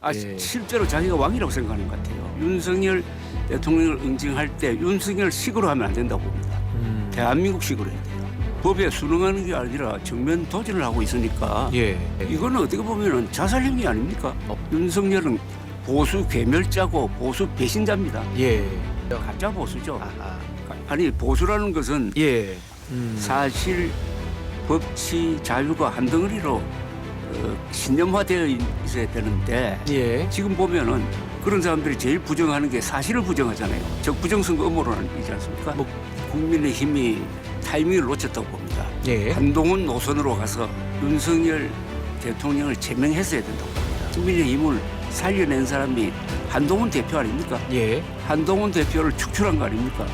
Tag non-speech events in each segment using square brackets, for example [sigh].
아, 예. 실제로 자기가 왕이라고 생각하는 것 같아요. 윤석열 대통령을 응징할 때 윤석열 식으로 하면 안 된다고 봅니다. 음. 대한민국 식으로 해야 돼요. 법에 순응하는 게 아니라 정면 도전을 하고 있으니까 예. 이거는 어떻게 보면 자살행위 아닙니까? 어. 윤석열은 보수 괴멸자고 보수 배신자입니다. 예. 가짜 보수죠. 아하. 아니 보수라는 것은 예. 음. 사실 법치 자유가 한 덩어리로 어, 신념화되어 있어야 되는데 예. 지금 보면은 그런 사람들이 제일 부정하는 게 사실을 부정하잖아요. 즉 부정선거 음모론이지 않습니까? 뭐- 국민의 힘이 타이밍을 놓쳤다고 봅니다. 예. 한동훈 노선으로 가서 윤석열 대통령을 제명했어야 된다고 봅니다. 국민의 힘을 살려낸 사람이 한동훈 대표 아닙니까? 예. 한동훈 대표를 축출한 거 아닙니까?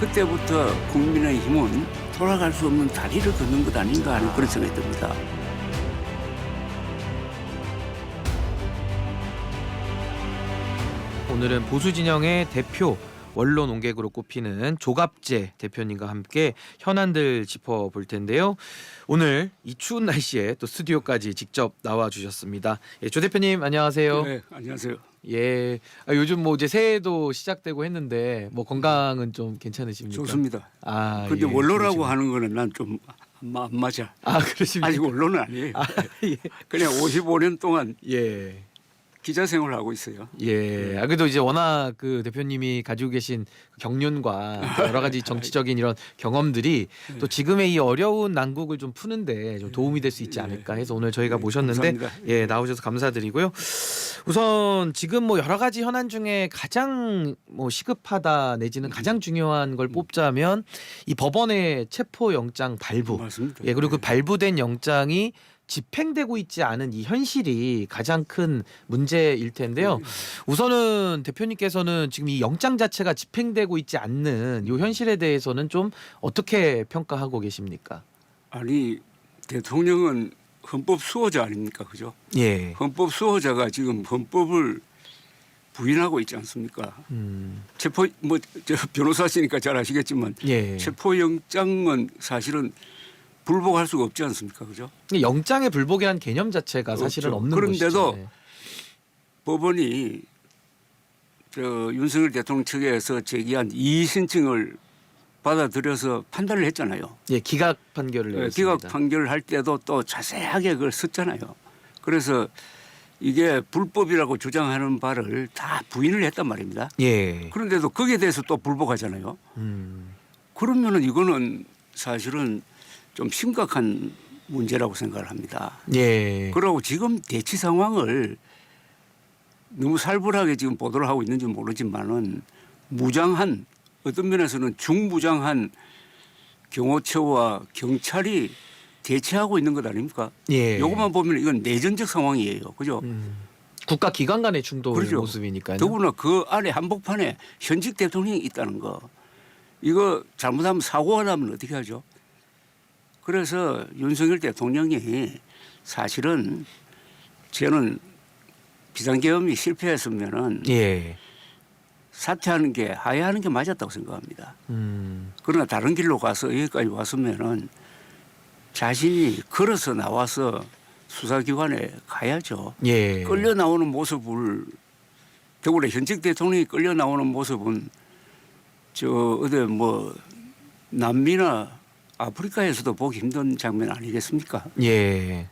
그때부터 국민의 힘은 돌아갈 수 없는 다리를 걷는 것 아닌가 하는 그런 생각이 듭니다. 오늘은 보수 진영의 대표 원로 농객으로 꼽히는 조갑재 대표님과 함께 현안들 짚어볼 텐데요. 오늘 이 추운 날씨에 또 스튜디오까지 직접 나와 주셨습니다. 예, 조 대표님 안녕하세요. 네, 안녕하세요. 예. 아, 요즘 뭐 이제 새해도 시작되고 했는데 뭐 건강은 좀 괜찮으십니까? 좋습니다. 아, 근데 예, 원로라고 그러시군요. 하는 거는 난좀 안 맞아. 아 그러십니까? 아직 원로는 아니에요. 아, 예. 그냥 55년 동안 예. 기자 생활을 하고 있어요. 예. 아 그래도 이제 워낙 그 대표님이 가지고 계신 경륜과 또 여러 가지 정치적인 이런 경험들이 또 지금의 이 어려운 난국을 좀 푸는데 좀 도움이 될 수 있지 않을까 해서 오늘 저희가 네, 모셨는데 감사합니다. 예 나오셔서 감사드리고요. 우선 지금 뭐 여러 가지 현안 중에 가장 뭐 시급하다 내지는 가장 중요한 걸 뽑자면 이 법원의 체포 영장 발부 맞습니다. 예, 그리고 그 발부된 영장이 집행되고 있지 않은 이 현실이 가장 큰 문제일 텐데요. 네. 우선은 대표님께서는 지금 이 영장 자체가 집행되고 있지 않는 이 현실에 대해서는 좀 어떻게 평가하고 계십니까? 아니 대통령은 헌법 수호자 아닙니까, 그죠? 예. 헌법 수호자가 지금 헌법을 부인하고 있지 않습니까? 음. 체포 뭐 저 변호사시니까 잘 아시겠지만 예. 체포 영장은 사실은 불복할 수가 없지 않습니까, 그죠? 영장의 불복이라는 개념 자체가 사실은 없죠. 없는 그런데도 것이죠. 법원이 저 윤석열 대통령 측에서 제기한 이의 신청을 받아들여서 판단을 했잖아요. 예, 기각 판결을 예, 내렸습니다. 기각 판결을 할 때도 또 자세하게 그걸 썼잖아요. 그래서 이게 불법이라고 주장하는 바를 다 부인을 했단 말입니다. 예. 그런데도 거기에 대해서 또 불복하잖아요. 음. 그러면은 이거는 사실은 좀 심각한 문제라고 생각을 합니다. 예. 그러고 지금 대치 상황을 너무 살벌하게 지금 보도를 하고 있는지 모르지만은 무장한 어떤 면에서는 중무장한 경호처와 경찰이 대치하고 있는 것 아닙니까? 예. 요것만 보면 이건 내전적 상황이에요. 그죠? 음. 국가 기관 간의 충돌 그렇죠. 모습이니까요. 더구나 그 안에 한복판에 현직 대통령이 있다는 거. 이거 잘못하면 사고가 나면 어떻게 하죠? 그래서 윤석열 대통령이 사실은 저는 비상계엄이 실패했으면은 예. 사퇴하는 게 하야하는 게 맞았다고 생각합니다. 음. 그러나 다른 길로 가서 여기까지 왔으면은 자신이 걸어서 나와서 수사기관에 가야죠. 예. 끌려 나오는 모습을 더구나 현직 대통령이 끌려 나오는 모습은 저 어디 뭐 남미나 아프리카에서도 보기 힘든 장면 아니겠습니까? 예.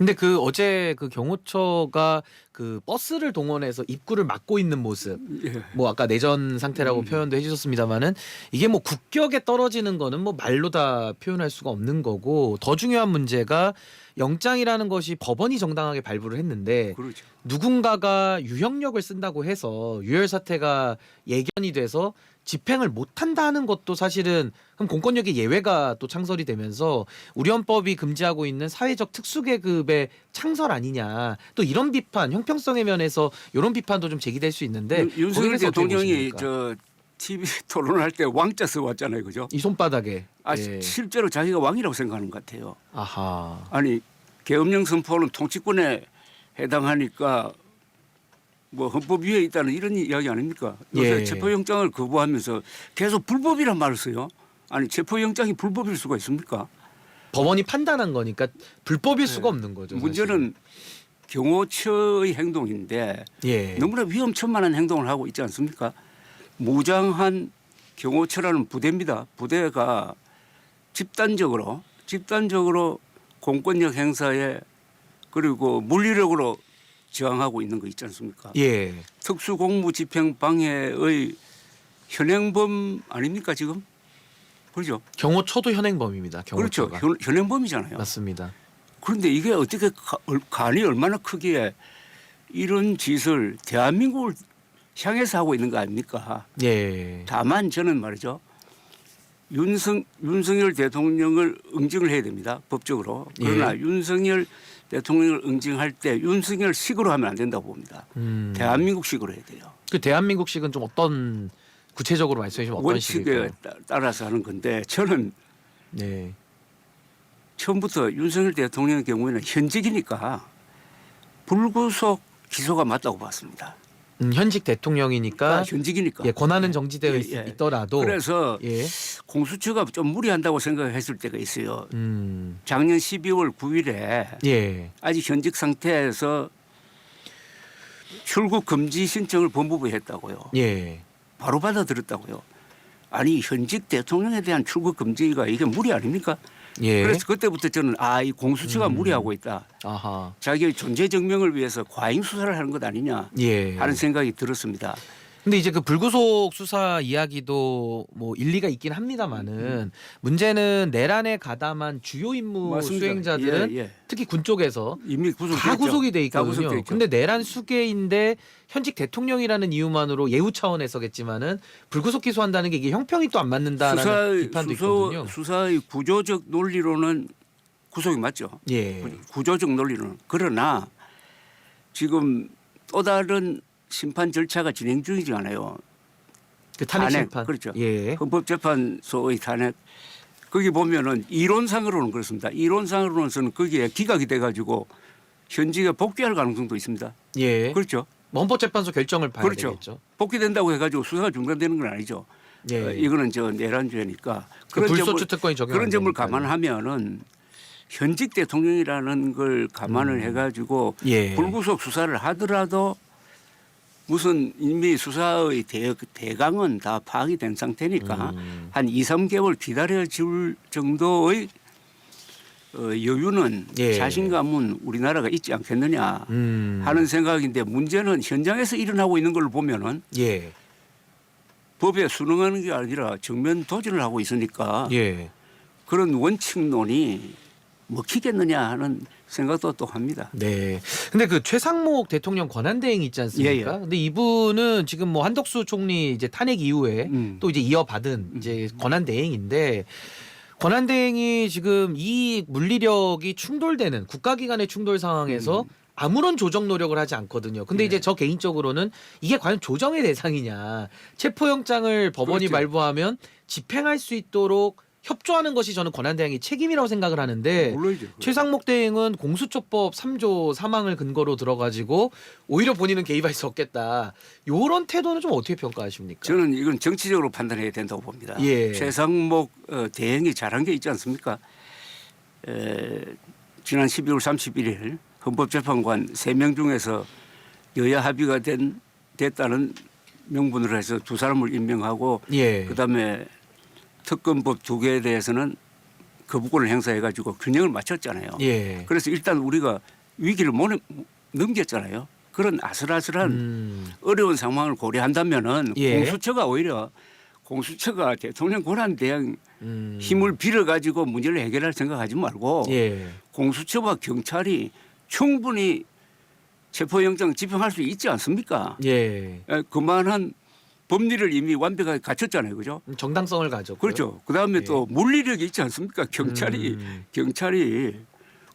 근데 그 어제 그 경호처가 그 버스를 동원해서 입구를 막고 있는 모습. 예. 뭐 아까 내전 상태라고 음. 표현도 해주셨습니다만은 이게 뭐 국격에 떨어지는 거는 뭐 말로 다 표현할 수가 없는 거고 더 중요한 문제가 영장이라는 것이 법원이 정당하게 발부를 했는데 그렇죠. 누군가가 유형력을 쓴다고 해서 유혈 사태가 예견이 돼서 집행을 못 한다는 것도 사실은 그럼 공권력의 예외가 또 창설이 되면서 우리 헌법이 금지하고 있는 사회적 특수계급의 창설 아니냐 또 이런 비판 형평성의 면에서 이런 비판도 좀 제기될 수 있는데 윤- 윤석열 네, 거기에 대해서 어떻게 대통령이 보십니까? 저 TV [laughs] 토론할 때 왕자 써 왔잖아요, 그죠? 이 손바닥에 아 예. 실제로 자기가 왕이라고 생각하는 것 같아요. 아하 아니 계엄령 선포는 통치권에 해당하니까 뭐 헌법 위에 있다는 이런 이야기 아닙니까? 요새 예. 체포영장을 거부하면서 계속 불법이란 말을 써요. 아니 체포영장이 불법일 수가 있습니까? 법원이 판단한 거니까 불법일 수가 없는 거죠. 문제는 경호처의 행동인데 예. 너무나 위험천만한 행동을 하고 있지 않습니까? 무장한 경호처라는 부대입니다. 부대가 집단적으로 집단적으로 공권력 행사에 그리고 물리력으로 저항하고 있는 거 있지 않습니까? 예. 특수공무집행 방해의 현행범 아닙니까 지금? 그렇죠. 경호처도 현행범입니다. 그렇죠. 경호처가. 현, 현행범이잖아요. 맞습니다. 그런데 이게 어떻게 간이 얼마나 크기에 이런 짓을 대한민국을 향해서 하고 있는 거 아닙니까? 예. 다만 저는 말이죠. 윤석, 윤석열 대통령을 응징을 해야 됩니다. 법적으로. 그러나 예. 윤석열 대통령을 응징할 때 윤석열 식으로 하면 안 된다고 봅니다. 음. 대한민국 식으로 해야 돼요. 그 대한민국식은 좀 어떤 구체적으로 말씀해 주시면 어떤 원칙에 식일까요? 따- 따라서 하는 건데 저는 네. 처음부터 윤석열 대통령의 경우에는 현직이니까 불구속 기소가 맞다고 봤습니다. 음, 현직 대통령이니까 그러니까 현직이니까. 예, 권한은 정지되어 예, 있, 예. 있더라도 그래서 예. 공수처가 좀 무리한다고 생각했을 때가 있어요. 음. 작년 12월 9일에 예. 아직 현직 상태에서 출국 금지 신청을 법무부에 했다고요. 예. 바로 받아들였다고요. 아니 현직 대통령에 대한 출국 금지가 이게 무리 아닙니까? 예. 그래서 그때부터 저는 아 이 공수처가 음. 무리하고 있다. 아하. 자기의 존재 증명을 위해서 과잉 수사를 하는 것 아니냐 예. 하는 생각이 들었습니다. 근데 이제 그 불구속 수사 이야기도 뭐 일리가 있긴 합니다만은 문제는 내란에 가담한 주요 임무 맞습니다. 수행자들은 예, 예. 특히 군 쪽에서 이미 구속됐죠. 다 구속이 돼다 있거든요. 근데 내란 수계인데 현직 대통령이라는 이유만으로 예우 차원에서겠지만은 불구속 기소한다는 게 이게 형평이 또 안 맞는다라는 수사의 비판도 있거든요. 수사의 구조적 논리로는 구속이 맞죠. 예. 구조적 논리로는 그러나 지금 또 다른 심판 절차가 진행 중이지 않아요. 그 탄핵 심판. 그렇죠. 예. 헌법재판소의 탄핵 거기 보면은 이론상으로는 그렇습니다. 이론상으로는 거기에 기각이 돼가지고 현직에 복귀할 가능성도 있습니다. 예. 그렇죠. 뭐 헌법재판소 결정을 봐야 그렇죠. 되겠죠. 복귀된다고 해가지고 수사가 중단되는 건 아니죠. 예. 어, 이거는 저 내란죄니까 그 불소추 특권이 적용 그런 점을 감안하면은 현직 대통령이라는 걸 감안을 해가지고 음. 예. 불구속 수사를 하더라도 무슨 이미 수사의 대, 대강은 다 파악이 된 상태니까 음. 한 2, 3개월 기다려 줄 정도의 어, 여유는 예. 자신감은 우리나라가 있지 않겠느냐 음. 하는 생각인데 문제는 현장에서 일어나고 있는 걸 보면은 예. 법에 순응하는 게 아니라 정면 도전을 하고 있으니까 예. 그런 원칙론이 먹히겠느냐 하는 생각도 또 합니다. 네. 근데 그 최상목 대통령 권한 대행 있지 않습니까? 예, 예. 근데 이분은 지금 뭐 한덕수 총리 이제 탄핵 이후에 음. 또 이제 이어받은 이제 권한 대행인데 권한 대행이 지금 이 물리력이 충돌되는 국가기관의 충돌 상황에서 아무런 조정 노력을 하지 않거든요. 근데 음. 네. 이제 저 개인적으로는 이게 과연 조정의 대상이냐. 체포영장을 법원이 그렇죠. 발부하면 집행할 수 있도록 협조하는 것이 저는 권한 대행의 책임이라고 생각을 하는데 물론이죠. 최상목 대행은 공수처법 3조 사망을 근거로 들어가지고 오히려 본인은 개입할 수 없겠다. 요런 태도는 좀 어떻게 평가하십니까? 저는 이건 정치적으로 판단해야 된다고 봅니다. 예. 최상목 어, 대행이 잘한 게 있지 않습니까? 에, 지난 12월 31일 헌법재판관 3명 중에서 여야 합의가 된 됐다는 명분으로 해서 두 사람을 임명하고 예. 그다음에 특검법 두 개에 대해서는 거부권을 행사해 가지고 균형을 맞췄잖아요. 예. 그래서 일단 우리가 위기를 못 넘겼잖아요. 그런 아슬아슬한 음. 어려운 상황을 고려한다면은 예. 공수처가 오히려 공수처가 대통령 권한 대행 음. 힘을 빌어 가지고 문제를 해결할 생각하지 말고 예. 공수처와 경찰이 충분히 체포영장 집행할 수 있지 않습니까? 예. 에, 그만한 법리를 이미 완벽하게 갖췄잖아요, 그죠? 정당성을 가졌고. 그렇죠. 그 다음에 예. 또 물리력이 있지 않습니까? 경찰이 음. 경찰이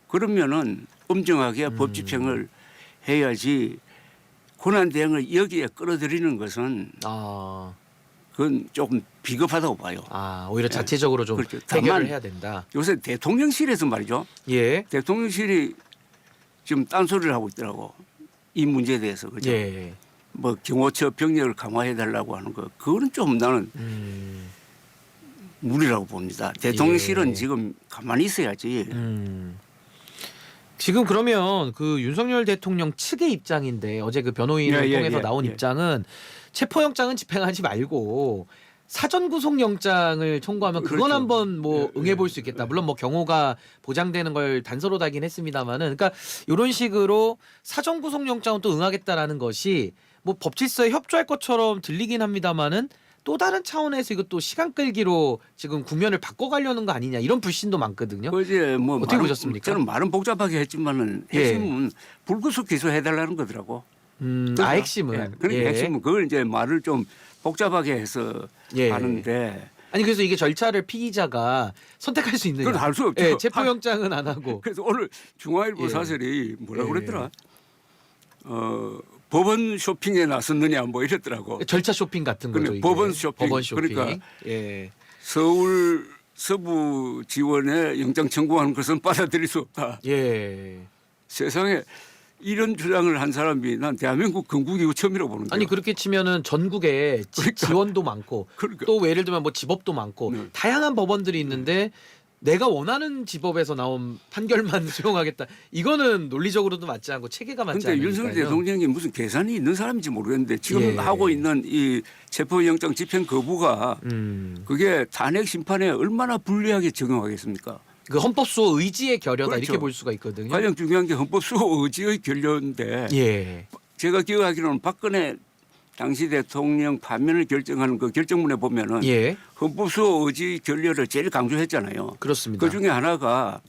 그러면은 엄정하게 음. 법 집행을 해야지 권한 대행을 여기에 끌어들이는 것은 아. 그건 조금 비겁하다고 봐요. 아, 오히려 자체적으로 좀 그렇죠. 해결을 다만 해야 된다. 요새 대통령실에서 말이죠. 예. 대통령실이 지금 딴소리를 하고 있더라고. 이 문제에 대해서 그죠. 예. 뭐 경호처 병력을 강화해 달라고 하는 거 그거는 좀 나는 음. 무리라고 봅니다. 대통령실은 예. 지금 가만히 있어야지. 음. 지금 그러면 그 윤석열 대통령 측의 입장인데 어제 그 변호인을 예, 예, 통해서 예, 나온 예. 입장은 체포영장은 집행하지 말고 사전 구속영장을 청구하면 그건 그렇죠. 한번 뭐 예, 응해 볼 예, 수 있겠다. 예. 물론 뭐 경호가 보장되는 걸 단서로 다긴 했습니다만은 그러니까 이런 식으로 사전 구속영장은 또 응하겠다라는 것이 뭐 법질서에 협조할 것처럼 들리긴 합니다만은 또 다른 차원에서 이것도 시간 끌기로 지금 국면을 바꿔가려는 거 아니냐 이런 불신도 많거든요. 어제 뭐 어떻게 말은- 보셨습니까? 저는 말은 복잡하게 했지만은 예. 핵심은 불구속 기소해달라는 거더라고. 음, 아 그러니까, 핵심은 예, 그러니까 핵심은 그걸 이제 말을 좀 복잡하게 해서 예. 하는데 아니 그래서 이게 절차를 피의자가 선택할 수 있느냐? 그건 할수 없죠. 예, 체포영장은 안 하고. 그래서 오늘 중앙일보 예. 사설이 뭐라 예. 그랬더라? 어, 법원 쇼핑에 나섰느냐 뭐 이랬더라고. 절차 쇼핑 같은 거죠. 그러니까 이게. 법원 쇼핑. 법원 쇼핑. 그러니까 예. 서울 서부 지원에 영장 청구하는 것은 받아들일 수 없다. 예. 세상에 이런 주장을 한 사람이 난 대한민국 건국 이후 처음이라고 보는 거야. 아니 그렇게 치면은 전국에 지, 그러니까. 지원도 많고 그러니까. 또 예를 들면 뭐 지법도 많고 네. 다양한 법원들이 있는데 내가 원하는 지법에서 나온 판결만 [laughs] 수용하겠다. 이거는 논리적으로도 맞지 않고 체계가 맞지 근데 않으니까요. 윤석열 대통령이 무슨 계산이 있는 사람인지 모르겠는데 지금 예. 하고 있는 이 체포영장 집행 거부가 음. 그게 탄핵 심판에 얼마나 불리하게 적용하겠습니까? 그 헌법수호 의지의 결여다 그렇죠. 이렇게 볼 수가 있거든요. 가장 중요한 게 헌법수호 의지의 결론인데 예. 제가 기억하기로는 박근혜 당시 대통령 파면을 결정하는 그 결정문에 보면은 예. 헌법수호 의지 결렬을 제일 강조했잖아요. 그렇습니다. 그 중에 하나가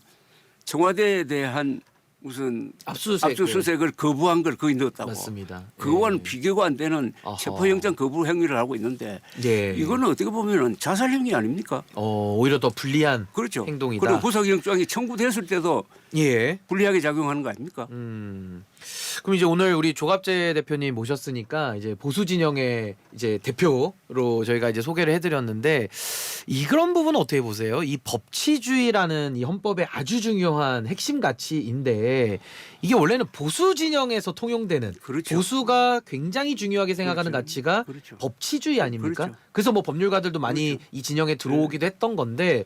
청와대에 대한 무슨 압수수색. 압수수색을 거부한 걸 거기 넣었다고. 맞습니다. 그거와는 예. 비교가 안 되는. 체포영장 거부 행위를 하고 있는데 예. 이거는 어떻게 보면은 자살행위 아닙니까? 어, 오히려 더 불리한 그렇죠. 행동이다. 그리고 구속영장이 청구됐을 때도 예. 불리하게 작용하는 거 아닙니까? 음. 그럼 이제 오늘 우리 조갑재 대표님 모셨으니까 이제 보수 진영의 이제 대표로 저희가 이제 소개를 해드렸는데 이 그런 부분은 어떻게 보세요? 이 법치주의라는 이 헌법의 아주 중요한 핵심 가치인데 이게 원래는 보수 진영에서 통용되는 그렇죠. 보수가 굉장히 중요하게 생각하는 그렇죠. 가치가 그렇죠. 법치주의 아닙니까? 그렇죠. 그래서뭐 법률가들도 많이 이 진영에 들어오기도 했던 건데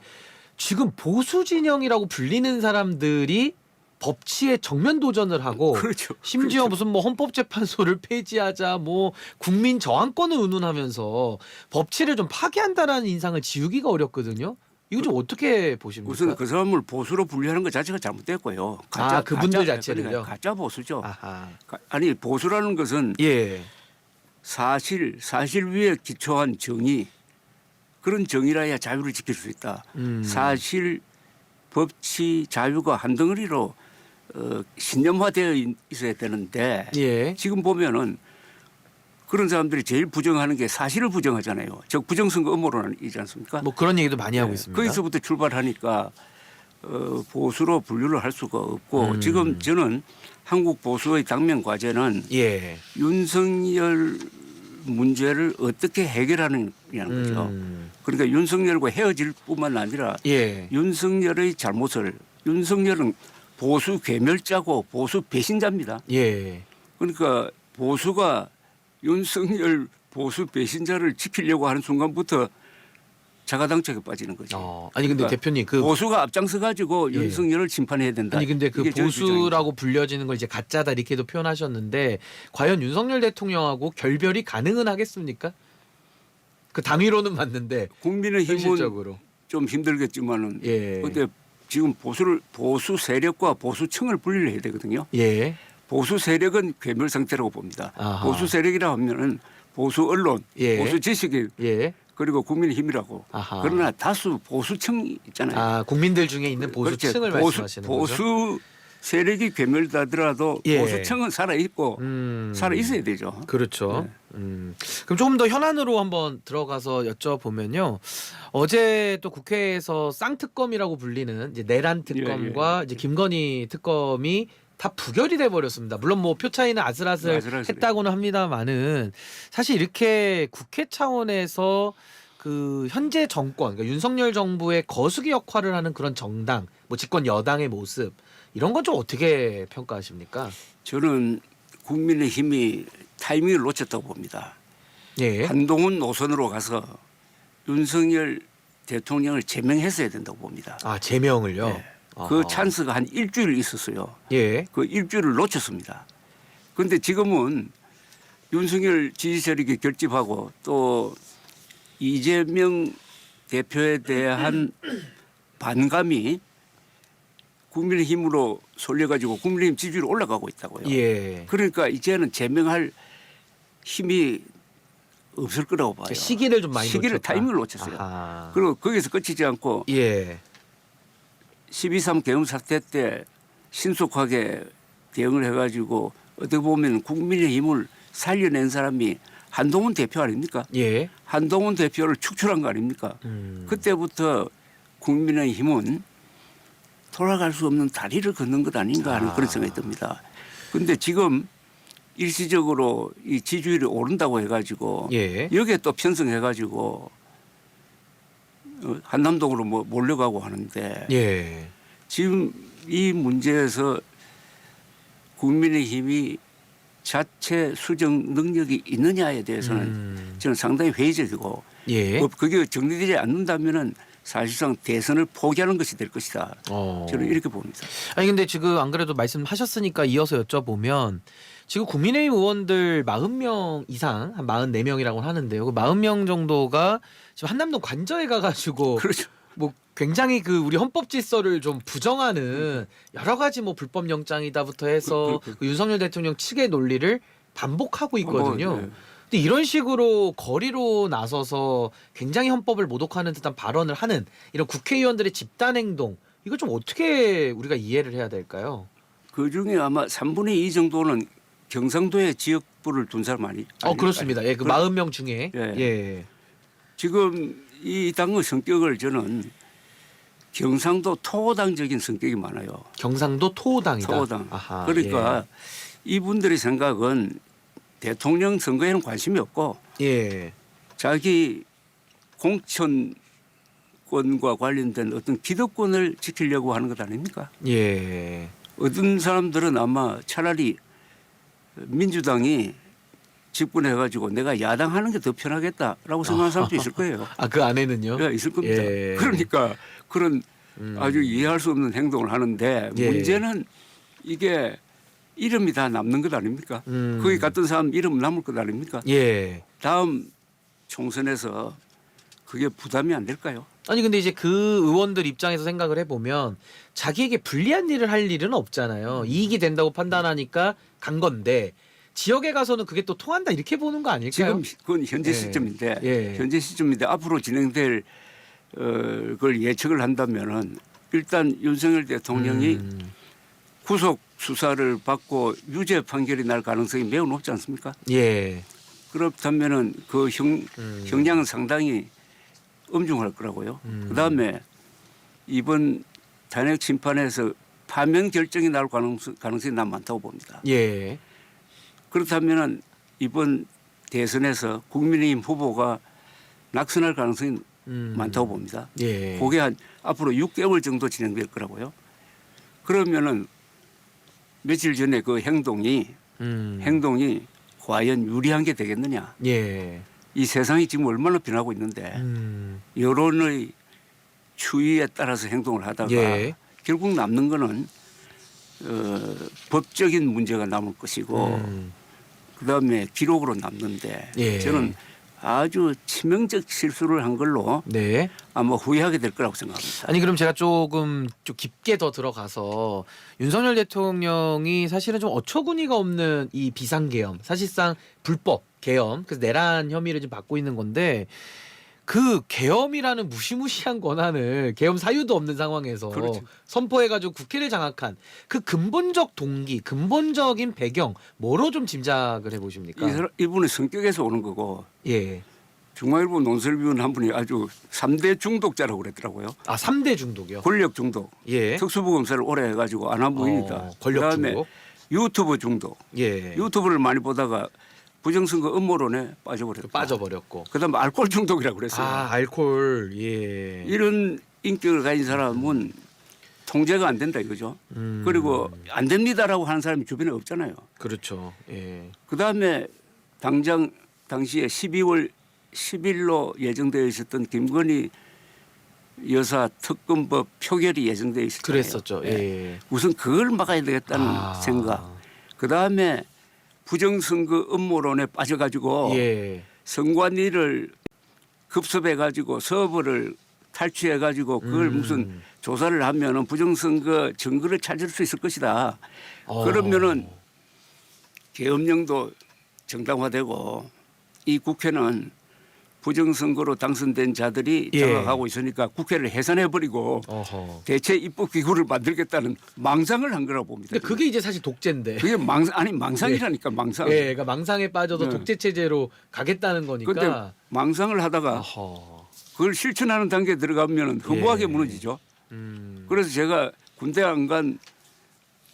지금 보수 진영이라고 불리는 사람들이 법치에 정면 도전을 하고 그렇죠. 심지어 그렇죠. 무슨 뭐 헌법재판소를 폐지하자 뭐 국민 저항권을 운운하면서 법치를 좀 파괴한다라는 인상을 지우기가 어렵거든요. 이거 좀 어떻게 보십니까? 우선 그 사람을 보수로 분류하는 것 자체가 잘못됐고요. 아, 그분들 가짜, 자체를요? 그러니까 가짜 보수죠. 아하. 가- 아니 보수라는 것은 예. 사실 사실 위에 기초한 정의 그런 정의라야 자유를 지킬 수 있다. 음. 사실 법치 자유가 한 덩어리로 어, 신념화되어 있- 있어야 되는데 예. 지금 보면은 그런 사람들이 제일 부정하는 게 사실을 부정하잖아요. 즉 부정선거 음모론이지 않습니까? 뭐 그런 얘기도 많이 하고 있습니다. 거기서부터 출발하니까 어, 보수로 분류를 할 수가 없고 음. 지금 저는 한국 보수의 당면 과제는 예. 윤석열 문제를 어떻게 해결하느냐는 거죠. 음. 그러니까 윤석열과 헤어질 뿐만 아니라 예. 윤석열의 잘못을 윤석열은 보수 괴멸자고 보수 배신자입니다. 예. 그러니까 보수가 윤석열 보수 배신자를 지키려고 하는 순간부터 자가당착에 빠지는 거죠. 어. 아니 근데 그러니까 대표님 그 보수가 앞장서 가지고 예. 윤석열을 심판해야 된다. 아니 근데 그. 보수라고 불려지는 걸 이제 가짜다 이렇게도 표현하셨는데 과연 윤석열 대통령하고 결별이 가능은 하겠습니까? 그 당위로는 맞는데 국민의힘은 현실적으로 좀 힘들겠지만은 예. 근데 지금 보수를 보수 세력과 보수층을 분리를 해야 되거든요. 예. 보수 세력은 괴멸 상태라고 봅니다. 아하. 보수 세력이라 하면은 보수 언론, 예. 보수 지식인 예. 그리고 국민의힘이라고. 아하. 그러나 다수 보수층 있잖아요. 아 국민들 중에 있는 보수층을 그렇지. 보수, 말씀하시는 거죠? 보수 세력이 괴멸되더라도 예. 보수층은 살아 있고 음. 살아 있어야 되죠. 그렇죠. 네. 음. 그럼 조금 더 현안으로 한번 들어가서 여쭤보면요. 어제 또 국회에서 쌍특검이라고 불리는 이제 내란 특검과 이제 김건희 특검이 다 부결이 돼 버렸습니다. 물론 뭐 표 차이는 아슬아슬 아슬아슬해요. 했다고는 합니다만은 사실 이렇게 국회 차원에서 그 현재 정권, 그러니까 윤석열 정부의 거수기 역할을 하는 그런 정당, 뭐 집권 여당의 모습 이런 건 좀 어떻게 평가하십니까? 저는 국민의힘이 타이밍을 놓쳤다고 봅니다. 예. 한동훈 노선으로 가서 윤석열 대통령을 제명했어야 된다고 봅니다. 아 제명을요. 네. 그 아하. 찬스가 한 일주일 있었어요. 예. 그 일주일을 놓쳤습니다. 그런데 지금은 윤석열 지지 세력이 결집하고 또 이재명 대표에 대한 반감이 국민의힘으로 쏠려가지고 국민의힘 지지율이 올라가고 있다고요. 예. 그러니까 이제는 제명할 힘이 없을 거라고 봐요. 시기를 좀 많이 시기를 놓쳤다. 타이밍을 놓쳤어요. 아하. 그리고 거기서 끝이지 않고 예. 12.3 계엄 사태 때 신속하게 대응을 해가지고 어떻게 보면 국민의 힘을 살려낸 사람이 한동훈 대표 아닙니까? 예. 한동훈 대표를 축출한 거 아닙니까? 음. 그때부터 국민의 힘은 돌아갈 수 없는 다리를 걷는 것 아닌가 하는 아. 그런 생각이 듭니다. 그런데 지금 일시적으로 이 지지율이 오른다고 해가지고 예. 여기에 또 편성해가지고 어, 한남동으로 뭐 몰려가고 하는데 예. 지금 이 문제에서 국민의힘이 자체 수정 능력이 있느냐에 대해서는 음. 저는 상당히 회의적이고 예. 뭐 그게 정리되지 않는다면은 사실상 대선을 포기하는 것이 될 것이다. 어. 저는 이렇게 봅니다. 아니 근데 지금 안 그래도 말씀하셨으니까 이어서 여쭤보면 지금 국민의힘 의원들 40명 이상 한 44명이라고 하는데요. 그 40명 정도가 지금 한남동 관저에 가가지고 [laughs] 그렇죠. 뭐 굉장히 그 우리 헌법 질서를 좀 부정하는 여러 가지 뭐 불법 영장이다부터 해서 그- 그- 그 윤석열 대통령 측의 논리를 반복하고 있거든요. 뭐, 네. 근데 이런 식으로 거리로 나서서 굉장히 헌법을 모독하는 듯한 발언을 하는 이런 국회의원들의 집단 행동 이거 좀 어떻게 우리가 이해를 해야 될까요? 그 중에 아마 3분의 2 정도는 경상도에 지역부를 둔 사람 아니? 어 그렇습니다. 예, 그 그럼 40명 중에 예. 예. 지금 이 당의 성격을 저는 경상도 토호당적인 성격이 많아요. 경상도 토호당이다. 토호당. 아하, 그러니까 이분들의 생각은 대통령 선거에는 관심이 없고 예. 예. 자기 공천권과 관련된 어떤 기득권을 지키려고 하는 것 아닙니까? 예. 어떤 사람들은 아마 차라리 민주당이 집권해가지고 내가 야당하는 게 더 편하겠다라고 생각하는 사람도 있을 거예요. [laughs] 아 그 안에는요? 예, 있을 겁니다. 예. 그러니까 그런 음. 아주 이해할 수 없는 행동을 하는데 예. 문제는 이게 이름이 다 남는 것 아닙니까? 음. 거기 갔던 사람 이름 남을 것 아닙니까? 예. 다음 총선에서 그게 부담이 안 될까요? 아니 근데 이제 그 의원들 입장에서 생각을 해보면 자기에게 불리한 일을 할 일은 음. 없잖아요. 이익이 된다고 판단하니까 간 건데 지역에 가서는 그게 또 통한다 이렇게 보는 거 아닐까요? 지금 그건 현재 예. 시점인데 예. 현재 시점인데 앞으로 진행될 어, 걸 예측을 한다면은 일단 윤석열 대통령이 음. 구속 수사를 받고 유죄 판결이 날 가능성이 매우 높지 않습니까? 예. 그렇다면은 그 형, 음. 형량은 상당히 엄중할 거라고요. 음. 그다음에 이번 탄핵 심판에서 파면 결정이 나올 가능성, 가능성이 난 많다고 봅니다. 예. 그렇다면은 이번 대선에서 국민의힘 후보가 낙선할 가능성이 음. 많다고 봅니다. 예. 그게 한 앞으로 6개월 정도 진행될 거라고요. 그러면은 며칠 전에 그 행동이 음. 행동이 과연 유리한 게 되겠느냐? 예. 이 세상이 지금 얼마나 변하고 있는데 음. 여론의 추이에 따라서 행동을 하다가 예. 결국 남는 거는 어, 법적인 문제가 남을 것이고 음. 그다음에 기록으로 남는데 예. 저는 아주 치명적 실수를 한 걸로 네. 아마 후회하게 될 거라고 생각합니다. 아니 그럼 제가 조금 좀 깊게 더 들어가서 윤석열 대통령이 사실은 좀 어처구니가 없는 이 비상계엄 사실상 불법 계엄 그래서 내란 혐의를 지금 받고 있는 건데 그 계엄이라는 무시무시한 권한을 계엄 사유도 없는 상황에서 그렇죠. 선포해가지고 국회를 장악한 그 근본적 동기 근본적인 배경 뭐로 좀 짐작을 해보십니까? 이 사람, 이분의 성격에서 오는 거고 예. 중앙일보 논설위원 한 분이 아주 삼대 중독자라고 그랬더라고요. 아 3대 중독이요. 권력 중독. 예. 특수부 검사를 오래 해가지고 안 한 분이다. 어, 권력 그다음에 중독. 유튜브 중독. 예. 유튜브를 많이 보다가 부정선거 음모론에 빠져버렸다. 빠져버렸고. 그다음에 알코올 중독이라고 그랬어요. 아 알콜 예. 이런 인격을 가진 사람은 통제가 안 된다 이거죠. 음, 그리고 안 됩니다라고 하는 사람이 주변에 없잖아요. 그렇죠. 예. 그다음에 당장 당시에 12월 10일로 예정되어 있었던 김건희 여사 특검법 표결이 예정돼 있었잖아요. 그랬었죠. 예. 예. 우선 그걸 막아야 되겠다는 아. 생각. 그 다음에 부정선거 음모론에 빠져가지고 예. 선관위를 급습해가지고 서버를 탈취해가지고 그걸 음. 무슨 조사를 하면은 부정선거 증거를 찾을 수 있을 것이다. 어. 그러면은 계엄령도 정당화되고 이 국회는 부정선거로 당선된 자들이 예. 장악하고 있으니까 국회를 해산해버리고 어허. 대체 입법 기구를 만들겠다는 망상을 한 거라고 봅니다. 근데 그게 이제 사실 독재인데. 그게 망상 아니 [laughs] 망상이라니까 망상. 예, 그러니까 망상에 빠져서 네. 독재 체제로 가겠다는 거니까. 근데 망상을 하다가 어허. 그걸 실천하는 단계에 들어가면 허무하게 예. 무너지죠. 음. 그래서 제가 군대 안간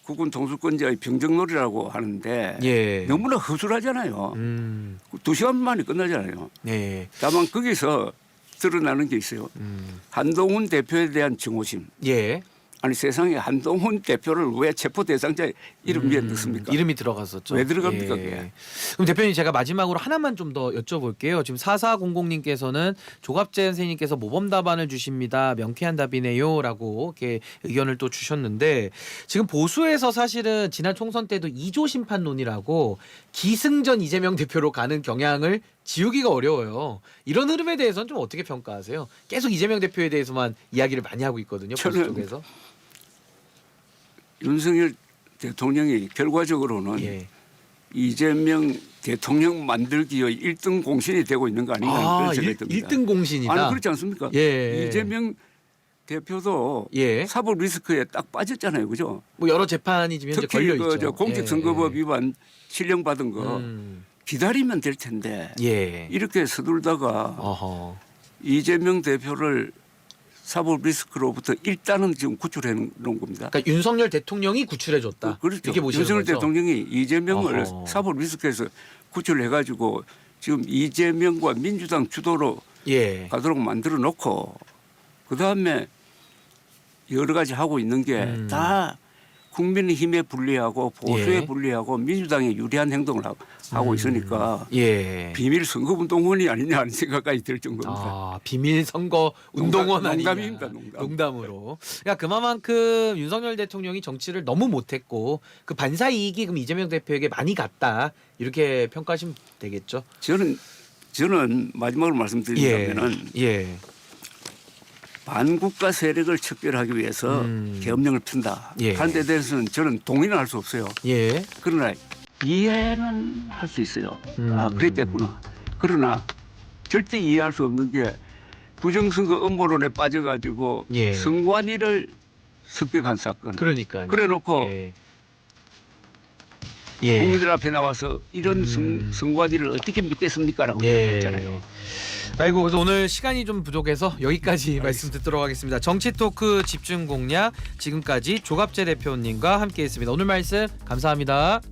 국군 통수권자의 병정놀이라고 하는데 예. 너무나 허술하잖아요. 음. 두 시간 만에 끝나잖아요. 네. 다만 거기서 드러나는 게 있어요. 음. 한동훈 대표에 대한 증오심. 예. 아니 세상에 한동훈 대표를 왜 체포 대상자 이름 위에 음, 넣습니까? 이름이 들어갔었죠. 왜 들어갑니까, 예. 그게? 그럼 대표님 제가 마지막으로 하나만 좀 더 여쭤볼게요. 지금 4400님께서는 조갑재 선생님께서 모범 답안을 주십니다. 명쾌한 답이네요라고 이렇게 의견을 또 주셨는데 지금 보수에서 사실은 지난 총선 때도 2조 심판론이라고 기승전 이재명 대표로 가는 경향을 지우기가 어려워요. 이런 흐름에 대해서는 좀 어떻게 평가하세요? 계속 이재명 대표에 대해서만 이야기를 많이 하고 있거든요. 보수 저는 쪽에서. 윤석열 대통령이 결과적으로는 예. 이재명 대통령 만들기의 1등 공신이 되고 있는 거 아닌가 아, 그런 생각이 일, 듭니다. 등 공신이다. 아니 그렇지 않습니까? 예. 이재명 대표도 예. 사법 리스크에 딱 빠졌잖아요, 그죠? 뭐 여러 재판이 지금 현재 특히 걸려 그 있죠. 저 공직선거법 예, 위반 실형 받은 거 음, 기다리면 될 텐데 예. 이렇게 서둘다가 어허. 이재명 대표를 사법 리스크로부터 일단은 지금 구출해 놓은 겁니다. 그러니까 윤석열 대통령이 구출해 줬다. 그렇죠. 이렇게 보시는 윤석열 거죠. 대통령이 이재명을 어허. 사법 리스크에서 구출해 가지고 지금 이재명과 민주당 주도로 예. 가도록 만들어 놓고 그 다음에 여러 가지 하고 있는 게 음. 다 국민의힘에 불리하고 보수에 예. 불리하고 민주당에 유리한 행동을 하- 하고 음. 있으니까 예. 비밀 선거운동원이 아니냐 하는 생각까지 들 정도입니다. 아, 비밀 선거 운동원 농담- 아니냐. 농담입니다, 농담. 농담으로. 야, 그만큼 윤석열 대통령이 정치를 너무 못했고 그 반사 이익이 그럼 이재명 대표에게 많이 갔다 이렇게 평가하시면 되겠죠. 저는 저는 마지막으로 말씀드리자면은 예. 반국가 세력을 척결하기 위해서 음. 계엄령을 핀다 예. 하는 데 대해서는 저는 동의는 할 수 없어요. 예. 그러나 이해는 할 수 있어요. 음. 아 그랬겠구나. 그러나 절대 이해할 수 없는 게 부정선거 음모론에 빠져가지고 예. 선관위를 습격한 사건. 그러니까요. 그래놓고 예. 예. 국민들 앞에 나와서 이런 음. 선, 선관위를 어떻게 믿겠습니까라고 예. 했잖아요. 아이고 그래서 오늘 시간이 좀 부족해서 여기까지 말씀 듣도록 하겠습니다. 정치 토크 집중 공략 지금까지 조갑재 대표님과 함께했습니다. 오늘 말씀 감사합니다.